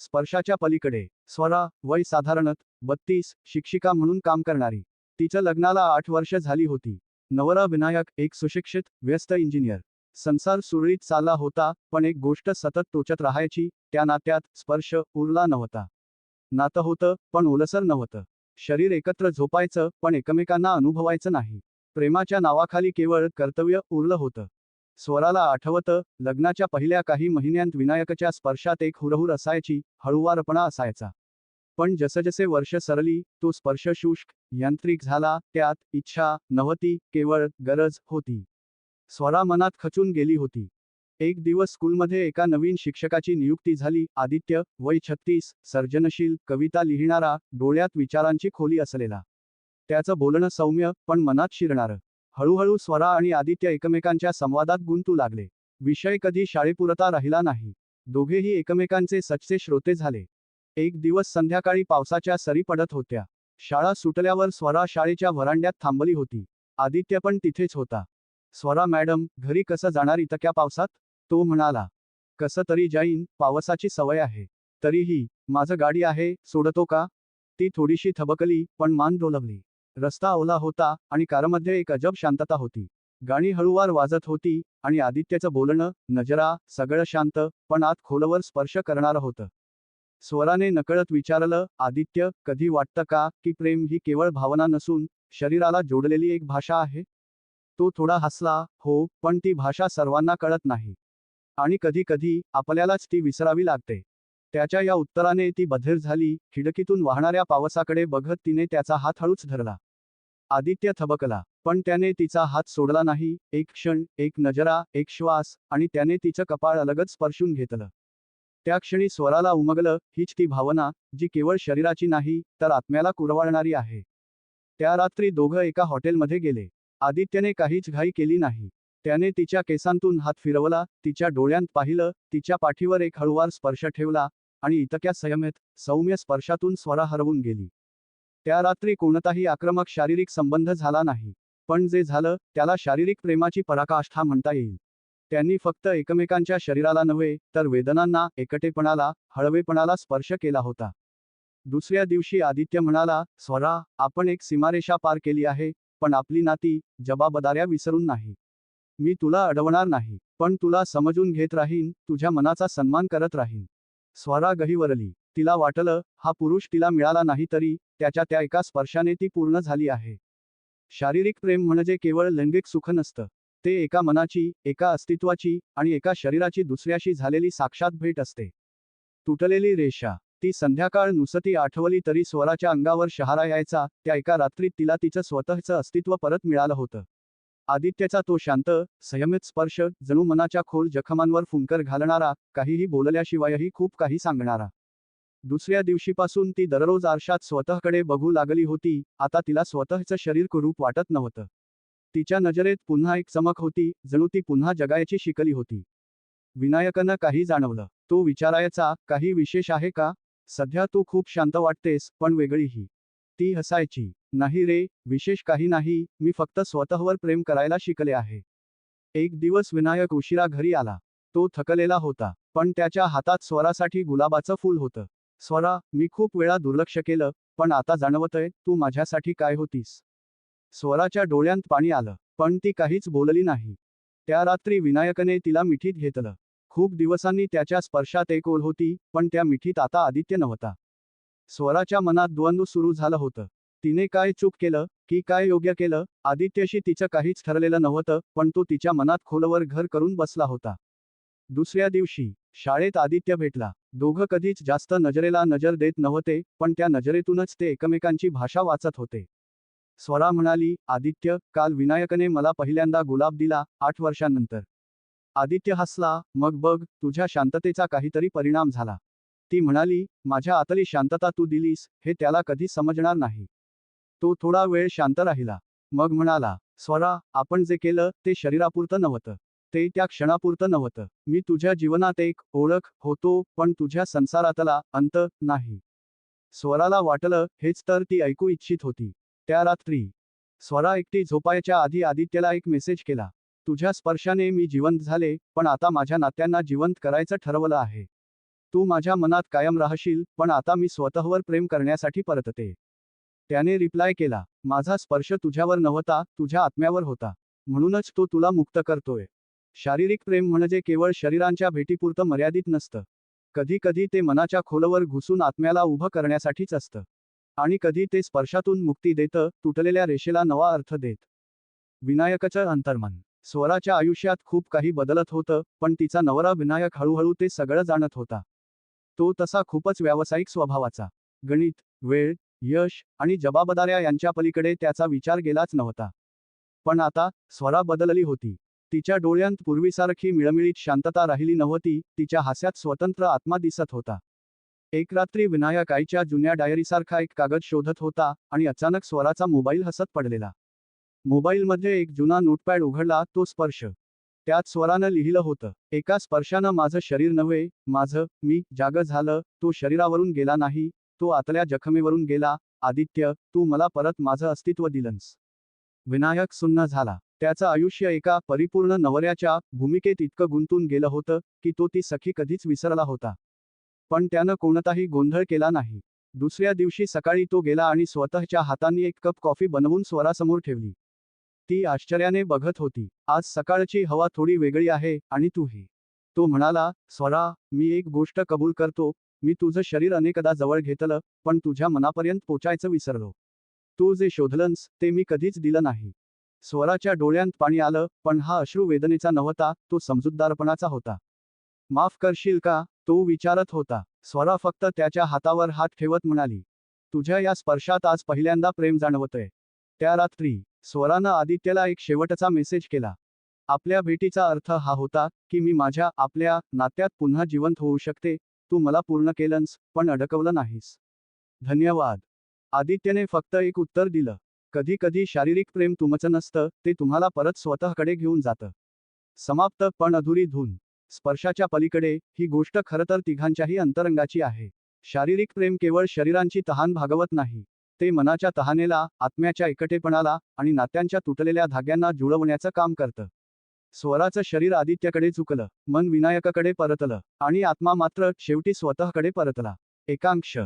स्पर्शाच्या पलीकडे. स्वरा वय साधारणत बत्तीस शिक्षिका म्हणून काम करणारी. तिच्या लग्नाला आठ वर्ष झाली होती. नवरा विनायक एक सुशिक्षित व्यस्त इंजिनियर. संसार सुरळीत चालला होता पण एक गोष्ट सतत टोचत राहायची त्या नात्यात स्पर्श उरला नव्हता. नातं होतं पण ओलसर नव्हतं. शरीर एकत्र झोपायचं पण एकमेकांना अनुभवायचं नाही. प्रेमाच्या नावाखाली केवळ कर्तव्य उरलं होतं. स्वराला आठवतं लग्नाच्या पहिल्या काही महिन्यांत विनायकच्या स्पर्शात एक हुरहुर असायची हळुवारपणा असायचा. पण जसजसे वर्ष सरली तो स्पर्श शुष्क यांत्रिक झाला त्यात इच्छा नव्हती केवळ गरज होती. स्वरा मनात खचून गेली होती. एक दिवस स्कूलमध्ये एका नवीन शिक्षकाची नियुक्ती झाली आदित्य वय छत्तीस सर्जनशील कविता लिहिणारा डोळ्यात विचारांची खोली असलेला. त्याचं बोलणं सौम्य पण मनात शिरणारं. हळूहळू स्वरा आणि आदित्य एकमेकांच्या संवादात गुंतू लागले. विषय कधी शाळेपुरता राहिला नाही. दोघेही एकमेकांचे सच्चे श्रोते झाले. एक दिवस संध्याकाळी पावसाच्या सरी पडत होत्या. शाळा सुटल्यावर स्वरा शाळेच्या व्हरांड्यात थांबली होती. आदित्य पण तिथेच होता. स्वरा मॅडम घरी कसं जाणार इतक्या पावसात? तो म्हणाला. कसं तरी जाईन पावसाची सवय आहे. तरीही माझं गाडी आहे सोडतो का? ती थोडीशी थबकली पण मान डोलवली. रस्ता ओला होता आणि कारमध्ये एक अजब शांतता होती. गाणी हळूवार वाजत होती आणि आदित्यचं बोलणं नजरा सगळं शांत पण आत खोलवर स्पर्श करणारं होतं. स्वराने नकळत विचारलं आदित्य कधी वाटतं का की प्रेम ही केवळ भावना नसून शरीराला जोडलेली एक भाषा आहे? तो थोडा हसला हो पण ती भाषा सर्वांना कळत नाही. आणि कधी कधी आपल्यालाच ती विसरावी लागते. त्याच्या या उत्तराने ती बधीर झाली खिडकीतून वाहणाऱ्या पावसाकडे बघत तिने त्याचा हात हळूच धरला. आदित्य थबकला पण त्याने तिचा हात सोडला नाही एक क्षण एक नजरा एक श्वास आणि त्याने तिचं कपाळ अलगच स्पर्शून घेतलं. त्या क्षणी स्वराला उमगलं हीच ती भावना जी केवळ शरीराची नाही तर आत्म्याला कुरवाळणारी आहे. त्या रात्री दोघं एका हॉटेलमध्ये गेले. आदित्यने काहीच घाई केली नाही. त्याने तिच्या केसांतून हात फिरवला तिच्या डोळ्यांत पाहिलं तिच्या पाठीवर एक हळुवार स्पर्श ठेवला आणि इतक्या संयमेत सौम्य स्पर्शातून स्वरा हरवून गेली. त्या रात्री कोणताही आक्रमक शारीरिक संबंध झाला नाही पण जे झालं त्याला शारीरिक प्रेमाची पराकाष्ठा म्हणता येईल. त्यांनी फक्त एकमेकांच्या शरीराला नव्हे तर वेदनांना एकटेपणाला हळवेपणाला स्पर्श केला होता. दुसऱ्या दिवशी आदित्य म्हणाला स्वरा आपण एक सीमारेषा पार केली आहे पण आपली नाती जबाबदाऱ्या विसरून नाही. मी तुला अडवणार नाही पण तुला समजून घेत राहीन तुझ्या मनाचा सन्मान करत राहीन. स्वरा गहिवरली तिला वाटलं हा पुरुष तिला मिळाला नाही तरी त्याच्या त्या एका स्पर्शाने ती पूर्ण झाली आहे. शारीरिक प्रेम म्हणजे केवळ लैंगिक सुख नसतं. ते एका मनाची एका अस्तित्वाची आणि एका शरीराची दुसऱ्याशी झालेली साक्षात भेट असते. तुटलेली रेषा. ती संध्याकाळ नुसती आठवली तरी स्वराच्या अंगावर शहारा यायचा त्या एका रात्रीत तिला तिचं स्वतःचं अस्तित्व परत मिळालं होतं. आदित्यचा तो शांत संयमित स्पर्श जणू मनाच्या खोल जखमांवर फुंकर घालणारा काहीही बोलल्याशिवायही खूप काही सांगणारा. दुसऱ्या दिवशीपासून ती दररोज आरशात स्वतःकडे बघू लागली होती आता तिला स्वतःचं शरीर कुरूप वाटत नव्हतं. तिच्या नजरेत पुन्हा एक चमक होती जणू ती पुन्हा जगायची शिकली होती. विनायकनं काही जाणवलं. तो विचारायचा काही विशेष आहे का? सध्या तू खूप शांत वाटतेस पण वेगळीही ती हसायची नाही रे विशेष काही नाही मी फक्त स्वतःवर प्रेम करायला शिकले आहे. एक दिवस विनायक उशिरा घरी आला. तो थकलेला होता पण त्याच्या हातात स्वरासाठी गुलाबाचं फूल होतं. स्वरा मी खूप वेळा दुर्लक्ष केलं पण आता जाणवतंय तू माझ्यासाठी काय होतीस. स्वराच्या डोळ्यांत पाणी आलं पण ती काहीच बोलली नाही. त्या रात्री विनायकने तिला मिठीत घेतलं. खूप दिवसांनी त्याच्या स्पर्शात एक ओल होती पण त्या मिठीत आता आदित्य नव्हता. स्वराच्या मनात द्वंद्व सुरू झालं होतं. तिने काय चूक केलं की काय योग्य केलं आदित्यशी तिचं काहीच ठरलेलं नव्हतं पण तो तिच्या मनात खोलवर घर करून बसला होता. दुसऱ्या दिवशी शाळेत आदित्य भेटला. दोघं कधीच जास्त नजरेला नजर देत नव्हते पण त्या नजरेतूनच ते एकमेकांची भाषा वाचत होते. स्वरा म्हणाली आदित्य काल विनायकने मला पहिल्यांदा गुलाब दिला आठ वर्षांनंतर. आदित्य हसला मग बघ तुझ्या शांततेचा काहीतरी परिणाम झाला. ती म्हणाली माझ्या आतली शांतता तू दिलीस हे त्याला कधी समजणार नाही. तो थोडा वेळ शांत राहिला. मग म्हणाला स्वरा आपण जे केलं ते शरीरापुरतं नव्हतं. ते त्या क्षणापुरतं नव्हतं. मी तुझ्या जीवनात एक ओळख होतो पण तुझ्या संसारातला अंत नाही. स्वराला वाटलं हेच तर ती ऐकू इच्छित होती. त्या रात्री स्वरा एकटी झोपायच्या आधी आदित्यला एक मेसेज केला तुझ्या स्पर्शाने मी जिवंत झाले पण आता माझ्या नात्यांना जिवंत करायचं ठरवलं आहे. तू माझ्या मनात कायम राहशील पण आता मी स्वतःवर प्रेम करण्यासाठी परतते. त्याने रिप्लाय केला माझा स्पर्श तुझ्यावर नव्हता तुझ्या आत्म्यावर होता. म्हणूनच तो तुला मुक्त करतोय. शारीरिक प्रेम म्हणजे केवळ शरीरांच्या भेटीपुरतं मर्यादित नसतं. कधी कधी ते मनाच्या खोलवर घुसून आत्म्याला उभं करण्यासाठीच असतं. आणि कधी ते स्पर्शातून मुक्ती देतं तुटलेल्या रेषेला नवा अर्थ देत. विनायकाचं अंतर्मन. स्वराच्या आयुष्यात खूप काही बदलत होतं पण तिचा नवरा विनायक हळूहळू ते सगळं जाणत होता. तो तसा खूपच व्यावसायिक स्वभावाचा. गणित वेळ यश आणि जबाबदाऱ्या यांच्या पलीकडे त्याचा विचार गेलाच नव्हता. पण आता स्वरा बदलली होती. तिच्या डोळ्यांत पूर्वीसारखी मिळमिळीत शांतता राहिली नव्हती तिच्या हास्यात स्वतंत्र आत्मा दिसत होता. एक रात्री विनायक आईच्या जुन्या डायरीसारखा एक कागद शोधत होता आणि अचानक स्वराचा मोबाईल हसत पडलेला. मोबाईलमध्ये एक जुना नोटपॅड उघडला तो स्पर्श त्यात स्वरानं लिहिलं होतं एका स्पर्शानं माझं शरीर नव्हे माझं मी जाग झालं तो शरीरावरून गेला नाही तो आतल्या जखमेवरून गेला आदित्य तू मला परत माझं अस्तित्व दिलंस. विनायक सुन्न झाला. त्याचं आयुष्य एका परिपूर्ण नवऱ्याच्या भूमिकेत इतकं गुंतून गेलं होतं की तो ती सखी कधीच विसरला होता. पण त्यानं कोणताही गोंधळ केला नाही. दुसऱ्या दिवशी सकाळी तो गेला आणि स्वतःच्या हातांनी एक कप कॉफी बनवून स्वरासमोर ठेवली. ती आश्चर्याने बघत होती. आज सकाळची हवा थोडी वेगळी आहे आणि तूही तो म्हणाला स्वरा मी एक गोष्ट कबूल करतो. मी तुझं शरीर अनेकदा जवळ घेतलं पण तुझ्या मनापर्यंत पोचायचं विसरलो. तू जे शोधलंस ते मी कधीच दिलं नाही. स्वराच्या डोळ्यांत पाणी आलं पण हा अश्रू वेदनेचा नव्हता तो समजूतदारपणाचा होता. माफ करशील का? तो विचारत होता. स्वरा फक्त त्याच्या हातावर हात ठेवत म्हणाली तुझ्या या स्पर्शात आज पहिल्यांदा प्रेम जाणवतंय. त्या रात्री स्वरानं आदित्यला एक शेवटचा मेसेज केला. आपल्या भेटीचा अर्थ हा होता की मी माझ्या आपल्या नात्यात पुन्हा जिवंत होऊ शकते तू मला पूर्ण केलंस पण अडकवलं नाहीस. धन्यवाद. आदित्यने फक्त एक उत्तर दिलं. कधी कधी शारीरिक प्रेम तुमचं नसतं ते तुम्हाला परत स्वतःकडे घेऊन जातं. समाप्त पण अधुरी धून. स्पर्शाच्या पलीकडे ही गोष्ट खरं तर तिघांच्याही अंतरंगाची आहे. शारीरिक प्रेम केवळ शरीरांची तहान भागवत नाही. ते मनाच्या तहानेला आत्म्याच्या एकटेपणाला आणि नात्यांच्या तुटलेल्या धाग्यांना जुळवण्याचं काम करतं. स्वराचं शरीर आदित्यकडे चुकलं मन विनायकाकडे परतलं आणि आत्मा मात्र शेवटी स्वतःकडे परतला. एकांक्ष